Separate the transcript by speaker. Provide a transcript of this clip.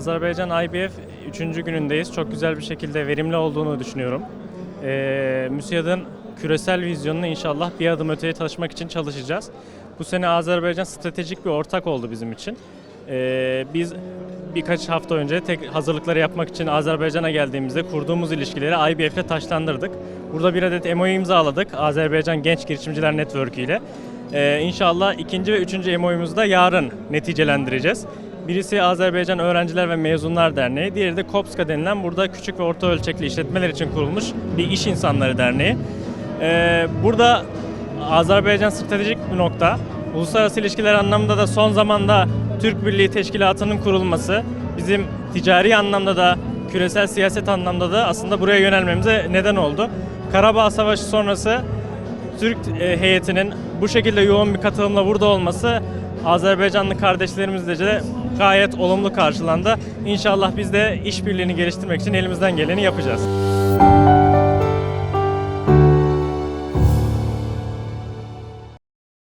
Speaker 1: Azerbaycan IBF 3. günündeyiz. Çok güzel bir şekilde verimli olduğunu düşünüyorum. Ee, MÜSİAD'ın küresel vizyonunu inşallah bir adım öteye taşımak için çalışacağız. Bu sene Azerbaycan stratejik bir ortak oldu bizim için. Ee, biz birkaç hafta önce tek hazırlıkları yapmak için Azerbaycan'a geldiğimizde kurduğumuz ilişkileri IBF ile taşlandırdık. Burada bir adet MOU imzaladık Azerbaycan Genç Girişimciler Network ile. Ee, inşallah ikinci ve üçüncü MOU'muzu da yarın neticelendireceğiz. Birisi Azerbaycan Öğrenciler ve Mezunlar Derneği, diğeri de KOPSKA denilen burada küçük ve orta ölçekli işletmeler için kurulmuş bir iş insanları derneği. Ee, burada Azerbaycan stratejik bir nokta. Uluslararası ilişkiler anlamında da son zamanda Türk Birliği Teşkilatı'nın kurulması, bizim ticari anlamda da küresel siyaset anlamda da aslında buraya yönelmemize neden oldu. Karabağ Savaşı sonrası Türk e, heyetinin bu şekilde yoğun bir katılımla burada olması Azerbaycanlı kardeşlerimizle de gayet olumlu karşılandı. İnşallah biz de işbirliğini geliştirmek için elimizden geleni yapacağız.